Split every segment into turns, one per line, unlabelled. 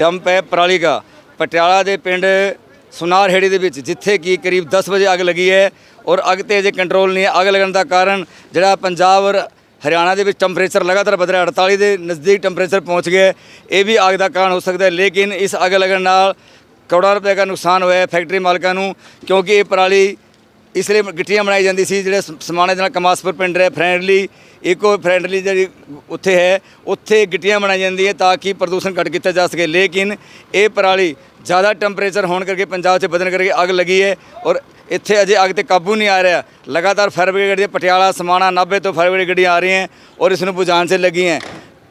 Dump ਹੈ ਪਰਾਲੀ ਦਾ ਪਟਿਆਲਾ ਦੇ ਪਿੰਡ ਸੁਨਾਰਹੇੜੀ ਦੇ ਵਿੱਚ, ਜਿੱਥੇ ਕਿ ਕਰੀਬ 10 ਵਜੇ ਅੱਗ ਲੱਗੀ ਹੈ ਔਰ ਅੱਗ ਤੇ ਅਜੇ ਕੰਟਰੋਲ ਨਹੀਂ ਹੈ। ਅੱਗ ਲੱਗਣ ਦਾ ਕਾਰਨ ਜਿਹੜਾ ਪੰਜਾਬ ਔਰ ਹਰਿਆਣਾ ਦੇ ਵਿੱਚ ਟੈਂਪਰੇਚਰ ਲਗਾਤਾਰ ਵਧ ਰਿਹਾ 48 ਦੇ ਨਜ਼ਦੀਕ ਟੈਂਪਰੇਚਰ ਪਹੁੰਚ ਗਿਆ ਇਹ ਵੀ ਅੱਗ ਦਾ ਕਾਰਨ ਹੋ ਸਕਦਾ ਹੈ, ਲੇਕਿਨ ਇਸ ਅੱਗ ਲੱਗਣ ਨਾਲ ਕਰੋੜਾਂ ਰੁਪਏ ਦਾ ਨੁਕਸਾਨ ਹੋਇਆ ਹੈ ਫੈਕਟਰੀ ਮਾਲਕਾਂ ਨੂੰ, ਕਿਉਂਕਿ ਇਹ ਪਰਾਲੀ ਇਸ ਲਈ ਗਿੱਟੀਆਂ ਬਣਾਈ ਜਾਂਦੀ ਸੀ, ਜਿਹੜੇ ਸਮਾਣੇ ਦੇ ਨਾਲ ਕਮਾਸਪੁਰ ਪਿੰਡ ਹੈ, ਫਰੈਂਡਲੀ, ਇਕੋ ਫਰੈਂਡਲੀ ਜਿਹੜੀ ਉੱਥੇ ਹੈ, ਉੱਥੇ ਗਿੱਟੀਆਂ ਬਣਾਈ ਜਾਂਦੀ ਹੈ ਤਾਂ ਕਿ ਪ੍ਰਦੂਸ਼ਣ ਘੱਟ ਕੀਤਾ ਜਾ ਸਕੇ। ਲੇਕਿਨ ਇਹ ਪਰਾਲੀ ਜ਼ਿਆਦਾ ਟੈਂਪਰੇਚਰ ਹੋਣ ਕਰਕੇ ਪੰਜਾਬ 'ਚ ਵਧਣ ਕਰਕੇ ਅੱਗ ਲੱਗੀ ਹੈ ਔਰ ਇੱਥੇ ਅਜੇ ਅੱਗ ਤੇ ਕਾਬੂ ਨਹੀਂ ਆ ਰਿਹਾ। ਲਗਾਤਾਰ ਫਾਇਰ ਬ੍ਰਿਗੇਡ ਗੱਡੀਆਂ ਪਟਿਆਲਾ, ਸਮਾਣਾ, ਨਾਭੇ ਤੋਂ ਫਾਇਰ ਬ੍ਰਿਗੇਡ ਗੱਡੀਆਂ ਆ ਰਹੀਆਂ ਔਰ ਇਸ ਨੂੰ ਬੁਝਾਉਣ 'ਚ ਲੱਗੀ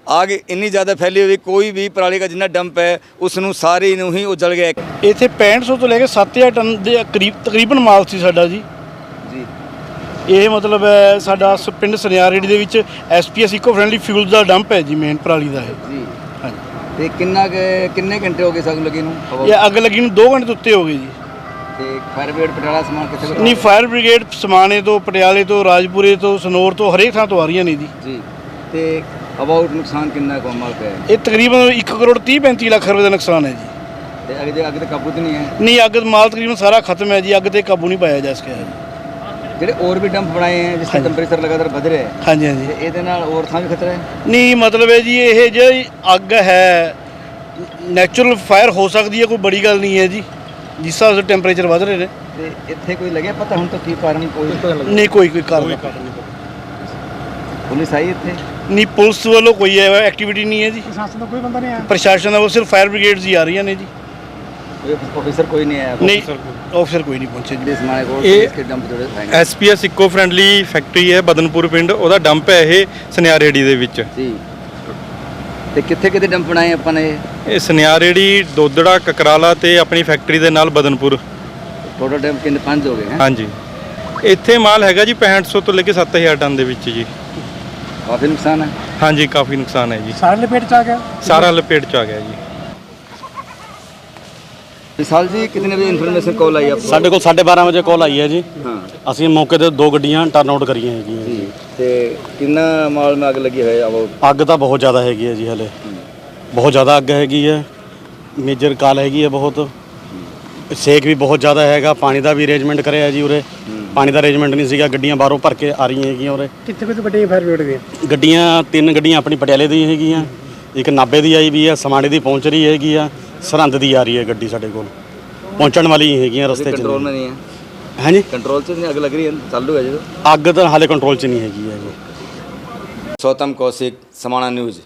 ਹੈ ਆਗ ਇੰਨੀ ਜ਼ਿਆਦਾ ਫੈਲੀ ਹੋਈ ਕੋਈ ਵੀ ਪਰਾਲੀ ਦਾ ਜਿੰਨਾ ਡੰਪ ਹੈ ਉਸ ਨੂੰ ਸਾਰੀ ਨੂੰ ਹੀ ਉਜਲ ਗਿਆ।
ਇੱਥੇ 6500 ਤੋਂ ਲੈ ਕੇ 7000 ਟਨ ਦੇ ਕਰੀਬ ਤਕਰੀਬਨ ਮਾਲ ਸੀ ਸਾਡਾ ਜੀ।
ਜੀ।
ਇਹ ਮਤਲਬ ਹੈ ਸਾਡਾ ਪਿੰਡ ਸਨਿਆਰੇੜੀ ਦੇ ਵਿੱਚ ਐਸਪੀਐਸ ਇਕੋ ਫ੍ਰੈਂਡਲੀ ਫਿਊਲ ਦਾ ਡੰਪ ਹੈ ਜੀ ਮੇਨ ਪਰਾਲੀ ਦਾ ਇਹ।
ਜੀ।
ਹਾਂਜੀ।
ਤੇ ਕਿੰਨਾ ਕਿੰਨੇ ਘੰਟੇ ਹੋ ਗਏ ਸਗ ਲੱਗੀ ਨੂੰ?
ਇਹ ਅੱਗ ਲੱਗੀ ਨੂੰ 2 ਘੰਟੇ ਤੋਂ ਉੱਤੇ ਹੋ ਗਏ ਜੀ।
ਤੇ ਫਾਇਰ ਬ੍ਰਿਗੇਡ ਪਟਿਆਲਾ ਸਮਾਨ ਕਿੱਥੇ
ਨਹੀਂ ਫਾਇਰ ਬ੍ਰਿਗੇਡ ਸਮਾਣੇ ਤੋਂ ਪਟਿਆਲੇ ਤੋਂ ਰਾਜਪੁਰੇ ਤੋਂ ਸਨੌਰ ਤੋਂ ਹਰੇਕ ਥਾਂ ਤੋਂ ਆ ਰਹੀਆਂ ਨੇ ਜੀ।
ਜੀ। ਤੇ ਅਬਾਊਟ ਨੁਕਸਾਨ ਕਿੰਨਾ ਕੁ ਮਾਲ ਪਿਆ? ਹੈ
ਇਹ ਤਕਰੀਬਨ 1 ਕਰੋੜ 30 35 ਲੱਖ ਰੁਪਏ ਦਾ ਨੁਕਸਾਨ ਹੈ ਜੀ।
ਤੇ ਅੱਗੇ ਅੱਗੇ ਤੇ ਕਾਬੂ ਤੇ ਨਹੀਂ ਹੈ
ਨਹੀਂ ਅੱਗ ਮਾਲ ਤਕਰੀਬਨ ਸਾਰਾ ਖਤਮ ਹੈ ਜੀ। ਅੱਗ ਤੇ ਕਾਬੂ ਨਹੀਂ ਪਾਇਆ ਜਾ ਸਕਿਆ ਜੀ।
ਜਿਹੜੇ ਹੋਰ ਵੀ ਡੰਪ ਬਣਾਏ ਹੈ ਜਿਸ ਦਾ। ਟੈਂਪਰੇਚਰ ਲਗਾਤਾਰ ਵਧ ਰਿਹਾ ਹੈ
ਹਾਂਜੀ ਹਾਂਜੀ।
ਤੇ ਇਹਦੇ ਨਾਲ ਹੋਰ ਥਾਂ ਵੀ ਖਤਰਾ ਹੈ?
ਨਹੀਂ ਮਤਲਬ ਹੈ ਜੀ ਇਹ ਜਿਹੜੀ ਅੱਗ ਹੈ ਨੈਚੁਰਲ ਫਾਇਰ ਹੋ ਸਕਦੀ ਹੈ ਕੋਈ ਬੜੀ ਗੱਲ ਨਹੀਂ ਹੈ ਜੀ। ਜਿਸ ਹਿਸਾਬ ਨਾਲ ਟੈਂਪਰੇਚਰ ਵਧ ਰਹੇ ਨੇ।
ਤੇ ਇੱਥੇ ਕੋਈ ਲੱਗਿਆ ਪਤਾ ਹੁਣ ਤਾਂ ਕੀ ਕਾਰਨ ਕੋਈ
ਨਹੀਂ ਕੋਈ ਕੋਈ ਕਾਰਨ
ਪੁਲਿਸ ਆਈ ਇੱਥੇ?
ਨਹੀਂ ਪੁਲਿਸ ਵੱਲੋਂ ਕੋਈ ਐਕਟੀਵਿਟੀ ਨਹੀਂ ਹੈ ਜੀ।
ਪ੍ਰਸ਼ਾਸਨ ਦਾ ਕੋਈ ਬੰਦਾ ਨਹੀਂ ਆਇਆ?
ਪ੍ਰਸ਼ਾਸਨ ਦਾ ਉਹ ਸਿਰਫ ਫਾਇਰ ਬ੍ਰਿਗੇਡਸ ਹੀ ਆ ਰਹੀਆਂ ਨੇ ਜੀ।
ਕੋਈ ਆਫੀਸਰ ਕੋਈ ਨਹੀਂ ਆਇਆ
ਨਹੀਂ ਆਫਿਸਰ ਕੋਈ ਨਹੀਂ। ਪਹੁੰਚੇ ਜੀ।
ਇਸ ਮਾਰੇ ਕੋਲ
ਇਹ-
ਇਸ ਕੇ ਡੰਪ ਜੁੜੇ ਹੋਏ
ਐਸਪੀਐਸ ਇਕੋ ਫ੍ਰੈਂਡਲੀ ਫੈਕਟਰੀ ਹੈ ਬਦਨਪੁਰ ਪਿੰਡ। ਉਹਦਾ ਡੰਪ ਹੈ ਇਹ ਸਨਿਆਰੇੜੀ ਦੇ ਵਿੱਚ।
ਜੀ। ਤੇ ਕਿੱਥੇ ਕਿੱਥੇ ਡੰਪ ਬਣਾਏ ਆਪਾਂ ਨੇ
ਇਹ? ਸਨਿਆਰੇੜੀ ਦੋਦੜਾ ਕਕਰਾਲਾ ਤੇ ਆਪਣੀ ਫੈਕਟਰੀ ਦੇ ਨਾਲ ਬਦਨਪੁਰ।
ਟੋਟਲ ਡੰਪ ਕਿੰਨੇ ਪੰਜ ਹੋ ਗਏ ਹੈ?
ਹਾਂਜੀ। ਇੱਥੇ ਮਾਲ ਹੈਗਾ ਜੀ 6500 ਤੋਂ ਲੈ ਕੇ 7000 ਟਨ ਦੇ ਵਿੱਚ ਜੀ।
ਕਾਫੀ ਨੁਕਸਾਨ ਹੈ?
ਹਾਂਜੀ ਕਾਫੀ ਨੁਕਸਾਨ ਹੈ ਜੀ।
ਸਾਰੇ ਲਪੇਟ ਚ ਆ ਗਿਆ?
ਸਾਰਾ ਲਪੇਟ ਚ ਆ ਗਿਆ ਜੀ।
ਵਿਸ਼ਾਲ ਜੀ ਕਿਤਨੇ ਵਜੇ ਇਨਫੋਰਮੇਸ਼ਨ ਕਾਲ ਆਈ ਆਪਕੋ
ਸਾਡੇ ਕੋਲ 12:30 ਵਜੇ ਕਾਲ ਆਈ ਹੈ ਜੀ।
ਹਾਂ।
ਅਸੀਂ ਮੌਕੇ ਤੇ ਦੋ ਗੱਡੀਆਂ ਟਰਨ ਆਊਟ ਕਰੀਆਂ ਹੈਗੀਆਂ
ਜੀ। ਤੇ ਕਿੰਨਾ ਮਾਲ ਮੇ ਅੱਗ ਲੱਗੀ ਹੋਈ ਹੈ? ਅਬਾਊਟ
ਅੱਗ ਤਾਂ ਬਹੁਤ ਜ਼ਿਆਦਾ ਹੈਗੀ ਹੈ ਜੀ ਹਲੇ। ਬਹੁਤ ਜ਼ਿਆਦਾ ਅੱਗ ਹੈਗੀ ਹੈ। ਮੇਜਰ ਕਾਲ ਹੈਗੀ ਹੈ ਬਹੁਤ। ਸੇਕ ਵੀ ਬਹੁਤ ਜ਼ਿਆਦਾ ਹੈਗਾ ਪਾਣੀ ਦਾ ਵੀ ਅਰੇਂਜਮੈਂਟ ਕਰਿਆ ਜੀ ਉਰੇ। ਪਾਣੀ ਦਾ ਅਰੇਂਜਮੈਂਟ ਨਹੀਂ ਸੀਗਾ ਗੱਡੀਆਂ ਬਾਹਰੋਂ ਭਰ ਕੇ ਆ ਰਹੀਆਂ ਹੈਗੀਆਂ ਉਰੇ।
ਕਿੱਥੇ ਕਿੱਥੇ ਵੱਡੇ ਫਾਇਰ ਬ੍ਰਿਗੇਡ ਦੇ
ਗੱਡੀਆਂ ਤਿੰਨ ਗੱਡੀਆਂ ਆਪਣੀ ਪਟਿਆਲੇ ਦੀ ਹੈਗੀਆਂ। ਇੱਕ ਨਾਬੇ ਦੀ ਆਈ ਵੀ ਆ ਸਮਾਣੇ ਦੀ ਪਹੁੰਚ ਰਹੀ ਹੈਗੀ ਆ ਸਰਹੰਦ ਦੀ ਆ ਰਹੀ ਹੈ ਗੱਡੀ ਸਾਡੇ ਕੋਲ। ਪਹੁੰਚਣ ਵਾਲੀ ਹੈਗੀਆਂ ਰਸਤੇ 'ਚ
ਕੰਟਰੋਲ ਨਹੀਂ। ਹੈ।
ਹਾਂਜੀ?
ਕੰਟਰੋਲ 'ਚ ਨਹੀਂ ਅੱਗ ਲੱਗ ਰਹੀ ਹੈ ਚਾਲੂ ਹੈ ਜਦੋਂ।
ਅੱਗ ਤਾਂ ਹਾਲੇ ਕੰਟਰੋਲ 'ਚ ਨਹੀਂ ਹੈਗੀ ਹੈ ਜੀ।
ਸੌਤਮ ਕੌਸ਼ਿਕ ਸਮਾਣਾ ਨਿਊਜ਼